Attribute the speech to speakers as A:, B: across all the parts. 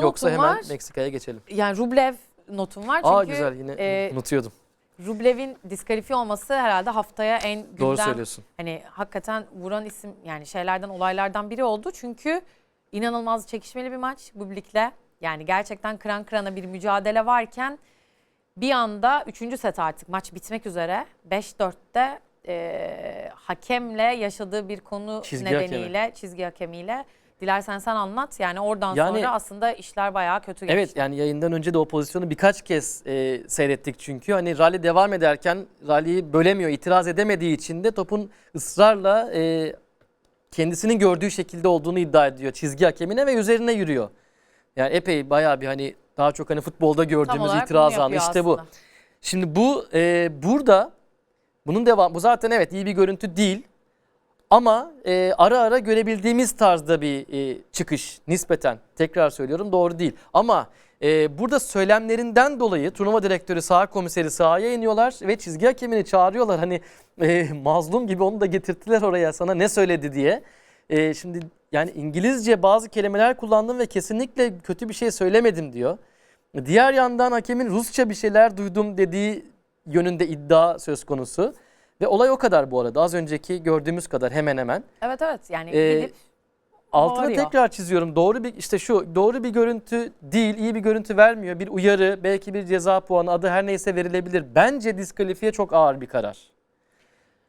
A: Şu
B: Yoksa
A: notum
B: hemen
A: var.
B: Meksika'ya geçelim.
A: Yani Rublev notum var çünkü
B: Aa güzel yine
A: e,
B: unutuyordum.
A: Rublev'in diskalifiye olması herhalde haftaya en gündem
B: Doğru söylüyorsun.
A: hani hakikaten vuran isim yani şeylerden olaylardan biri oldu. Çünkü inanılmaz çekişmeli bir maç Bublik'le. Yani gerçekten kıran kırana bir mücadele varken bir anda 3. set artık maç bitmek üzere 5-4'te e, hakemle yaşadığı bir konu
B: Çizgi
A: nedeniyle çizgi hakemiyle dilersen sen anlat. Yani oradan
B: Yani-
A: sonra aslında işler bayağı kötü geçti.
B: Evet yani yayından önce de o pozisyonu birkaç kez e, seyrettik çünkü. Hani rally devam ederken rally'yi bölemiyor, itiraz edemediği için de topun ısrarla e, kendisinin gördüğü şekilde olduğunu iddia ediyor çizgi hakemine ve üzerine yürüyor. Yani epey bayağı bir hani daha çok hani futbolda gördüğümüz
A: olarak
B: itiraz anı
A: yapıyor
B: işte bu.
A: aslında.
B: Şimdi bu e, burada bunun devam bu zaten evet iyi bir görüntü değil. Ama e, ara ara görebildiğimiz tarzda bir e, çıkış nispeten tekrar söylüyorum doğru değil. Ama e, burada söylemlerinden dolayı turnuva direktörü saha komiseri sahaya iniyorlar ve çizgi hakemini çağırıyorlar. Hani e, mazlum gibi onu da getirttiler oraya sana ne söyledi diye. E, şimdi yani İngilizce bazı kelimeler kullandım ve kesinlikle kötü bir şey söylemedim diyor. Diğer yandan hakemin Rusça bir şeyler duydum dediği yönünde iddia söz konusu. Ve olay o kadar bu arada az önceki gördüğümüz kadar hemen hemen.
A: Evet evet yani
B: Ee,
A: gidip
B: Altını
A: Bağırıyor.
B: tekrar çiziyorum. Doğru bir işte şu doğru bir görüntü değil, iyi bir görüntü vermiyor. Bir uyarı, belki bir ceza puanı adı her neyse verilebilir. Bence diskalifiye çok ağır bir karar.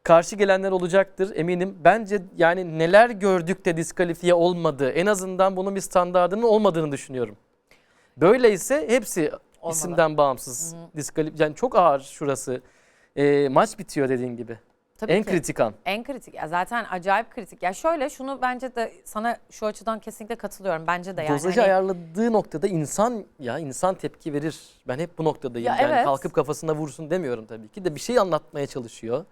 B: Karşı gelenler olacaktır eminim. Bence yani neler gördük de diskalifiye olmadı. En azından bunun bir standardının olmadığını düşünüyorum. Böyleyse hepsi
A: Olmalı.
B: isimden bağımsız. Diskalif yani çok ağır şurası. Ee, maç bitiyor dediğin gibi.
A: tabii
B: en
A: ki.
B: kritik an.
A: En kritik. Ya zaten acayip kritik. Ya şöyle şunu bence de sana şu açıdan kesinlikle katılıyorum. Bence de yani.
B: Dozajı
A: hani-
B: ayarladığı noktada insan ya insan tepki verir. Ben hep bu noktadayım.
A: Ya
B: yani
A: evet.
B: kalkıp kafasına vursun demiyorum tabii ki de bir şey anlatmaya çalışıyor.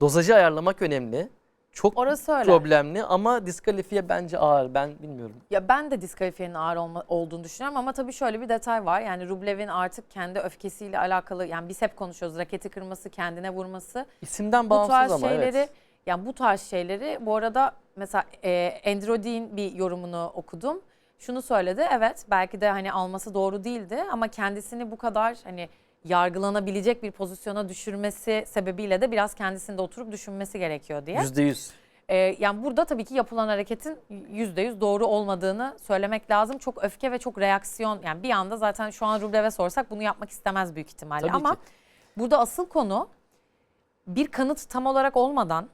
B: Dozajı ayarlamak önemli. Çok
A: Orası öyle.
B: problemli ama diskalifiye bence ağır. Ben bilmiyorum.
A: Ya ben de diskalifiyenin ağır olma, olduğunu düşünüyorum ama tabii şöyle bir detay var. Yani Rublev'in artık kendi öfkesiyle alakalı yani biz hep konuşuyoruz. Raketi kırması, kendine vurması.
B: İsimden
A: Bu
B: bağımsız
A: tarz
B: ama
A: şeyleri
B: evet.
A: yani bu tarz şeyleri bu arada mesela e, Androdin bir yorumunu okudum. Şunu söyledi. Evet belki de hani alması doğru değildi ama kendisini bu kadar hani yargılanabilecek bir pozisyona düşürmesi sebebiyle de biraz kendisinde oturup düşünmesi gerekiyor diye.
B: Yüzde yüz.
A: Ee, yani burada tabii ki yapılan hareketin yüzde yüz doğru olmadığını söylemek lazım. Çok öfke ve çok reaksiyon. Yani bir anda zaten şu an Rublev'e sorsak bunu yapmak istemez büyük ihtimalle.
B: Tabii
A: Ama
B: ki.
A: burada asıl konu bir kanıt tam olarak olmadan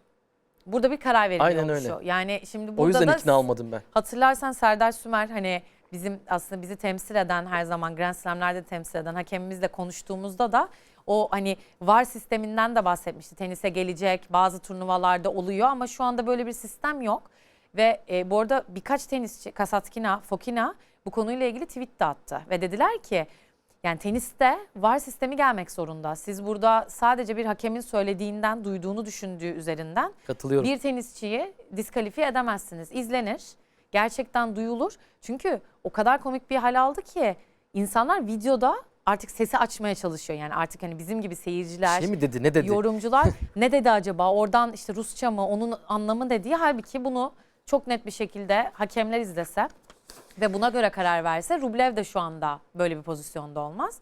A: burada bir karar veriliyor
B: Aynen öyle.
A: Yani şimdi burada
B: O yüzden
A: da
B: ikna olmadım ben.
A: hatırlarsan Serdar Sümer hani bizim aslında bizi temsil eden her zaman Grand Slam'lerde temsil eden hakemimizle konuştuğumuzda da o hani VAR sisteminden de bahsetmişti. Tenise gelecek bazı turnuvalarda oluyor ama şu anda böyle bir sistem yok. Ve e, bu arada birkaç tenisçi Kasatkina, Fokina bu konuyla ilgili tweet de attı. Ve dediler ki yani teniste VAR sistemi gelmek zorunda. Siz burada sadece bir hakemin söylediğinden, duyduğunu düşündüğü üzerinden
B: Katılıyorum.
A: bir tenisçiyi diskalifiye edemezsiniz. İzlenir. Gerçekten duyulur. Çünkü o kadar komik bir hal aldı ki insanlar videoda artık sesi açmaya çalışıyor. Yani artık hani bizim gibi seyirciler,
B: Şey mi dedi ne dedi?
A: yorumcular ne dedi acaba? Oradan işte Rusça mı onun anlamı dediği halbuki bunu çok net bir şekilde hakemler izlese ve buna göre karar verse Rublev de şu anda böyle bir pozisyonda olmaz.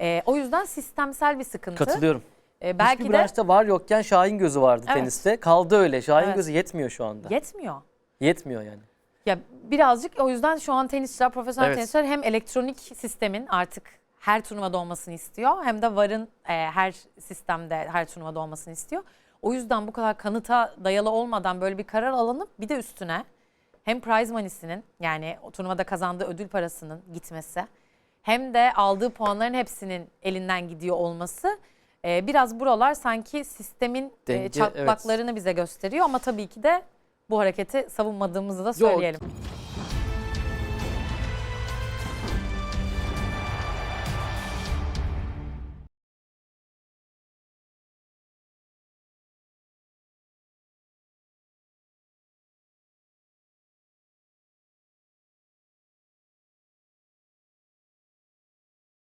A: Ee, o yüzden sistemsel bir sıkıntı.
B: Katılıyorum.
A: Ee, Belki
B: Hiçbir
A: de
B: branşta var yokken Şahin gözü vardı
A: Evet.
B: teniste. Kaldı öyle. Şahin
A: Evet.
B: gözü yetmiyor şu anda.
A: yetmiyor.
B: Yetmiyor yani.
A: Ya birazcık o yüzden şu an tenisçiler, profesyonel
B: Evet.
A: tenisçiler hem elektronik sistemin artık her turnuvada olmasını istiyor hem de VAR'ın e, her sistemde her turnuvada olmasını istiyor. O yüzden bu kadar kanıta dayalı olmadan böyle bir karar alınıp bir de üstüne hem prize money'sinin yani o turnuvada kazandığı ödül parasının gitmesi hem de aldığı puanların hepsinin elinden gidiyor olması e, biraz buralar sanki sistemin e,
B: Denge,
A: çatlaklarını bize gösteriyor ama tabii ki de bu hareketi savunmadığımızı da söyleyelim.